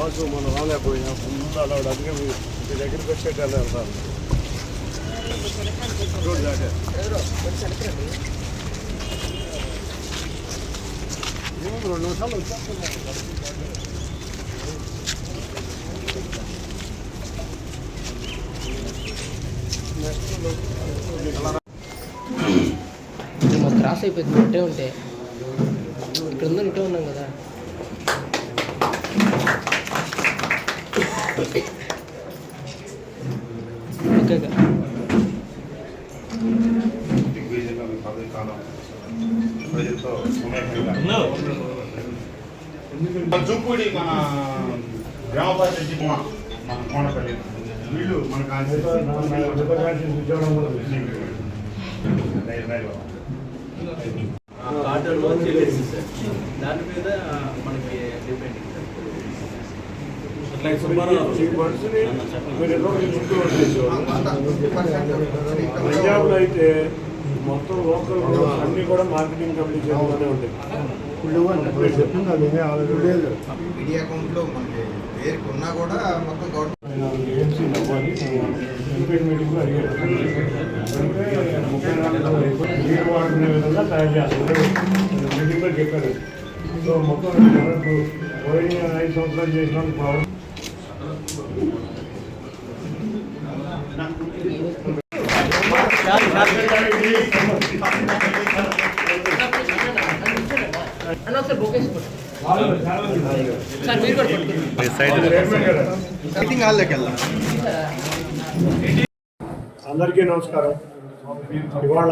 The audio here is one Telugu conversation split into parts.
బాసు మనం రాలేకపోయినా. ముందు అలా అందుకే మీ మీ దగ్గరికి వచ్చేటట్టు వెళ్తాను రోడ్ రెండు నిమిషాలు వచ్చేస్తున్నాను క్రాస్ అయిపోయింది ఇట్టే ఉంటే. ఇక్కడ ఉందని ఇటే ఉన్నాం కదా. ఓకే దిగ్విజయం పదవి కాలం ప్రజలతో సమైక్యంగా మన చూపుడి మన గ్రామ పంచాయతీ మన కోనపల్లి వీళ్ళు మన చెల్లింది సార్. దాని మీద పంజాబ్లో అయితే మొత్తం లోకల్ అన్ని కూడా మార్కెటింగ్ కంపెనీ చేయాలనే ఉంటాయి. ఇప్పుడు అది లేదు మీడియా అకౌంట్లో మనకి పేరుకి ఉన్నా కూడా మొత్తం గవర్నమెంట్ ఏఎంసీ అవ్వాలి ఎంపీడ్ అడిగారు ముప్పై నాలుగు నీరు వాడుకునే విధంగా తయారు చేస్తారు మీటింగ్లో చెప్పారు సో మొత్తం పోయిన ఐదు సంవత్సరాలు చేసినందుకు అందరికీ నమస్కారం. ఇవాళ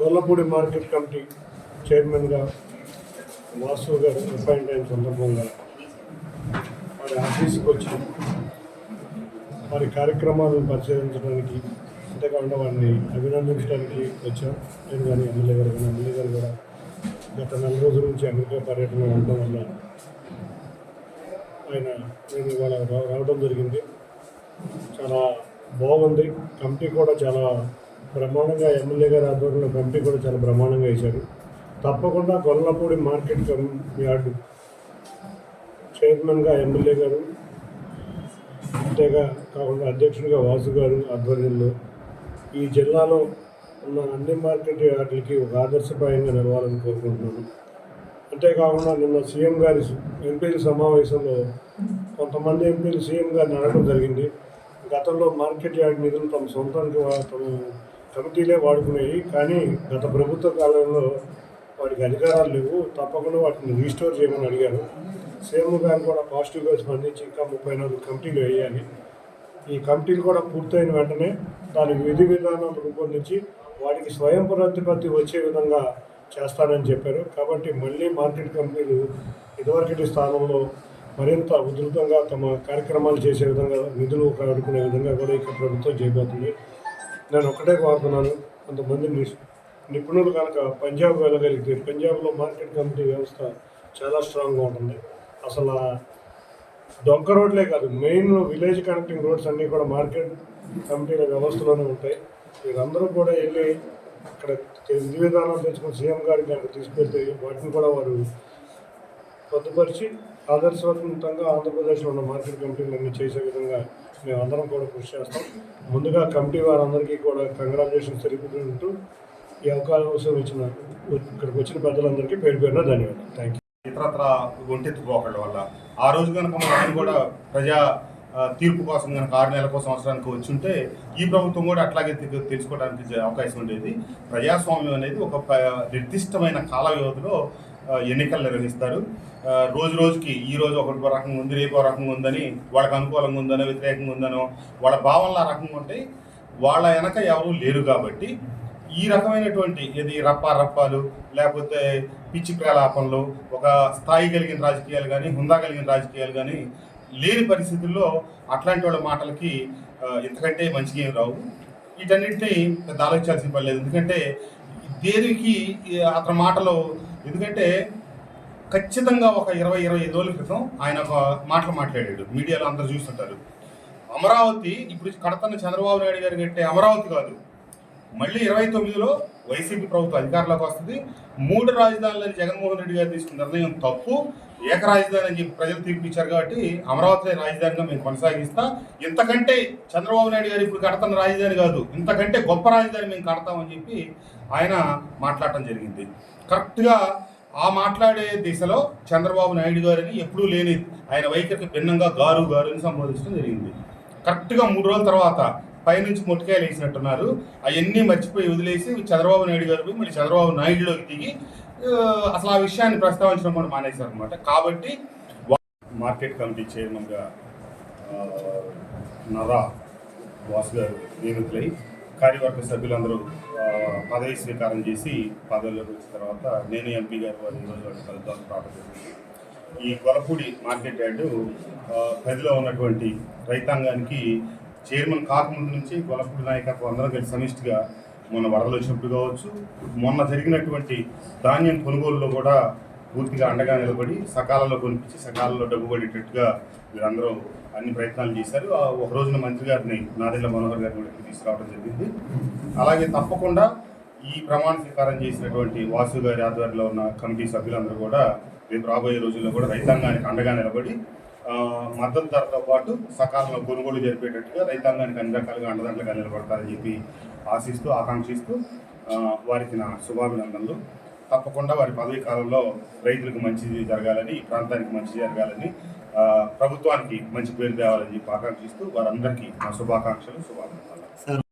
గొల్లపూడి మార్కెట్ కమిటీ చైర్మన్గా వాసు గారు అపాయింట్ అయిన సందర్భంగా వారి ఆఫీస్కి వచ్చి వారి కార్యక్రమాలను పరిశీలించడానికి అంతేకాకుండా వారిని అభినందించడానికి వచ్చాం. నేను కానీ ఎమ్మెల్యే గారు కానీ ఎమ్మెల్యే గారు కూడా గత నెల రోజుల నుంచి అమెరికా పర్యటన ఉండడం వల్ల ఆయన నేను ఇవాళ రావడం జరిగింది. చాలా బాగుంది. కమిటీ కూడా చాలా బ్రహ్మాండంగా ఎమ్మెల్యే గారి ఆధ్వర్యంలో కమిటీ కూడా చాలా బ్రహ్మాండంగా వేశారు. తప్పకుండా గొల్లపూడి మార్కెట్ యార్డు చైర్మన్గా ఎమ్మెల్యే గారు అంతేగా కాకుండా అధ్యక్షుడిగా వాసు గారు ఆధ్వర్యంలో ఈ జిల్లాలో ఉన్న అన్ని మార్కెట్ వాటికి ఒక ఆదర్శప్రాయంగా నిలవాలని కోరుకుంటున్నాను. అంతేకాకుండా నిన్న సీఎం గారి ఎంపీల సమావేశంలో కొంతమంది ఎంపీలు సీఎం గారిని అడగడం జరిగింది. గతంలో మార్కెట్ యార్డ్ నిధులు తమ సొంతానికి తమ కమిటీలే వాడుకునేవి కానీ గత ప్రభుత్వ కాలంలో వాటికి అధికారాలు లేవు. తప్పకుండా వాటిని రీస్టోర్ చేయమని అడిగాను సీఎం గారు కూడా పాజిటివ్గా స్పందించి ఇంకా ముప్పై నాలుగు కమిటీలు వేయాలి. ఈ కమిటీలు కూడా పూర్తయిన వెంటనే దాని విధి విధానాలు రూపొందించి వాటికి స్వయం ప్రతిపత్తి వచ్చే విధంగా చేస్తానని చెప్పారు. కాబట్టి మళ్ళీ మార్కెట్ కంపెనీలు ఇదివరకటి స్థానంలో మరింత ఉధృతంగా తమ కార్యక్రమాలు చేసే విధంగా నిధులు కాడుకునే విధంగా కూడా ఇక్కడ ప్రభుత్వం చేయబోతుంది. నేను ఒకటే కోరుతున్నాను. కొంతమంది ని- నిపుణులు కనుక పంజాబ్ వెళ్ళగలిగితే పంజాబ్లో మార్కెట్ కమిటీ వ్యవస్థ చాలా స్ట్రాంగ్గా ఉంటుంది. అసలు దొంగ రోడ్లే కాదు మెయిన్ విలేజ్ కనెక్టింగ్ రోడ్స్ అన్నీ కూడా మార్కెట్ కమిటీల వ్యవస్థలోనే ఉంటాయి. వీరందరూ కూడా వెళ్ళి అక్కడ విధి విధానాలు తెచ్చుకుని సీఎం గారికి అక్కడ తీసుకెళ్తే వాటిని కూడా వారు పొందుపరిచి ఆదర్శవంతంగా ఆంధ్రప్రదేశ్లో ఉన్న మార్కెట్ కమిటీలన్నీ చేసే విధంగా మేమందరం కూడా కృషి చేస్తాం. ముందుగా కమిటీ వారందరికీ కూడా కంగ్రాచులేషన్స్ తెలుపుతుంటూ ఈ అవకాశం ఇచ్చిన ఇక్కడికి వచ్చిన పెద్దలందరికీ పేరు పేరున ధన్యవాదాలు. థ్యాంక్ యూ ఇతరత్ర ఒంటెత్తుపోకళ్ళ వల్ల. ఆ రోజు కనుక మనం కూడా ప్రజా తీర్పు కోసం కనుక ఆరు నెలలకు సంవత్సరానికి వచ్చి ఉంటే ఈ ప్రభుత్వం కూడా అట్లాగే తెలుసుకోవడానికి అవకాశం ఉండేది. ప్రజాస్వామ్యం అనేది ఒక నిర్దిష్టమైన కాల వ్యవధిలో ఎన్నికలు నిర్వహిస్తారు. రోజు రోజుకి ఈ రోజు ఒకటి రకంగా ఉంది రేపు ఒక రకంగా ఉందని వాళ్ళకి అనుకూలంగా ఉందనో వ్యతిరేకంగా ఉందనో వాళ్ళ భావనలు ఆ రకంగా ఉంటాయి వాళ్ళ వెనక ఎవరు లేరు కాబట్టి ఈ రకమైనటువంటి ఇది రప్పా రప్పాలు లేకపోతే పిచ్చి ప్రలాపనలు ఒక స్థాయి కలిగిన రాజకీయాలు కానీ హుందా కలిగిన రాజకీయాలు కానీ లేని పరిస్థితుల్లో అట్లాంటి వాళ్ళ మాటలకి ఎంతకంటే ఇంతకంటే మంచిగా ఏం రావు. వీటన్నిటిని పెద్ద ఆలోచించాల్సిన పని లేదు. ఎందుకంటే దేనికి అతని మాటలు ఎందుకంటే ఖచ్చితంగా ఒక ఇరవై ఇరవై ఐదు రోజుల క్రితం ఆయన ఒక మాటలు మాట్లాడాడు. మీడియాలో అందరూ చూస్తుంటారు. అమరావతి ఇప్పుడు కడతన్న చంద్రబాబు నాయుడు గారు కట్టే అమరావతి కాదు. మళ్ళీ ఇరవై తొమ్మిదిలో వైసీపీ ప్రభుత్వం అధికారంలోకి వస్తుంది. మూడు రాజధానులని జగన్మోహన్ రెడ్డి గారు తీసుకున్న నిర్ణయం తప్పు. ఏక రాజధాని అని చెప్పి ప్రజలు తీర్పిచ్చారు కాబట్టి అమరావతి రాజధానిగా మేము కొనసాగిస్తా. ఇంతకంటే చంద్రబాబు నాయుడు గారు ఇప్పుడు కడతాం రాజధాని కాదు ఇంతకంటే గొప్ప రాజధాని మేము కడతామని చెప్పి ఆయన మాట్లాడటం జరిగింది. కరెక్ట్గా ఆ మాట్లాడే దిశలో చంద్రబాబు నాయుడు గారిని ఎప్పుడూ లేని ఆయన వైఖరికి భిన్నంగా గారు గారు అని సంబోధించడం జరిగింది. కరెక్ట్గా మూడు రోజుల తర్వాత పైనుంచి మొట్టికాయలు వేసినట్టున్నారు. అవన్నీ మర్చిపోయి వదిలేసి చంద్రబాబు నాయుడు గారు మళ్ళీ చంద్రబాబు నాయుడులోకి దిగి అసలు ఆ విషయాన్ని ప్రస్తావించడం కూడా మానేశారు అనమాట కాబట్టి వా- మార్కెట్ కమిటీ చైర్మన్గా నరా వాసు గారు నియమితులై కార్యవర్గ సభ్యులందరూ పదవి స్వీకారం చేసి పదవిలోకి వచ్చిన తర్వాత నేను ఎంపీ గారు వారు ఈరోజు ఫలితాలు ఈ గొలపూడి మార్కెట్ యార్డు ఆ, పరిధిలో ఉన్నటువంటి రైతాంగానికి చైర్మన్ కాకముందు నుంచి గొలపూడి నాయకత్వం అందరం కలిసి సమిష్టిగా మొన్న వరదలు వచ్చినప్పుడు కావచ్చు మొన్న జరిగినటువంటి ధాన్యం కొనుగోలులో కూడా పూర్తిగా అండగా నిలబడి సకాలంలో కొనిపించి సకాలంలో డబ్బు పడేటట్టుగా వీరందరూ అన్ని ప్రయత్నాలు చేశారు. ఒక రోజున మంత్రి గారిని నాదెళ్ళ మనోహర్ గారిని కూడా తీసుకురావడం జరిగింది. అలాగే తప్పకుండా ఈ ప్రమాణ స్వీకారం చేసినటువంటి వాసు గారి ఆధ్వర్యంలో ఉన్న కమిటీ సభ్యులందరూ కూడా రేపు రాబోయే రోజుల్లో కూడా రైతాంగానికి అండగా నిలబడి మద్దతు ధరతో పాటు సకాలంలో కొనుగోలు జరిపేటట్టుగా రైతాంగానికి అన్ని రకాలుగా అండదండలుగా నిలబడతారని చెప్పి ఆశిస్తూ ఆకాంక్షిస్తూ వారికి నా శుభాభినందనలు. తప్పకుండా వారి పదవీ కాలంలో రైతులకు మంచి జరగాలని ఈ ప్రాంతానికి మంచి జరగాలని ప్రభుత్వానికి మంచి పేరు తేవాలని చెప్పి ఆకాంక్షిస్తూ వారందరికీ నా శుభాకాంక్షలు శుభాకాంక్షలు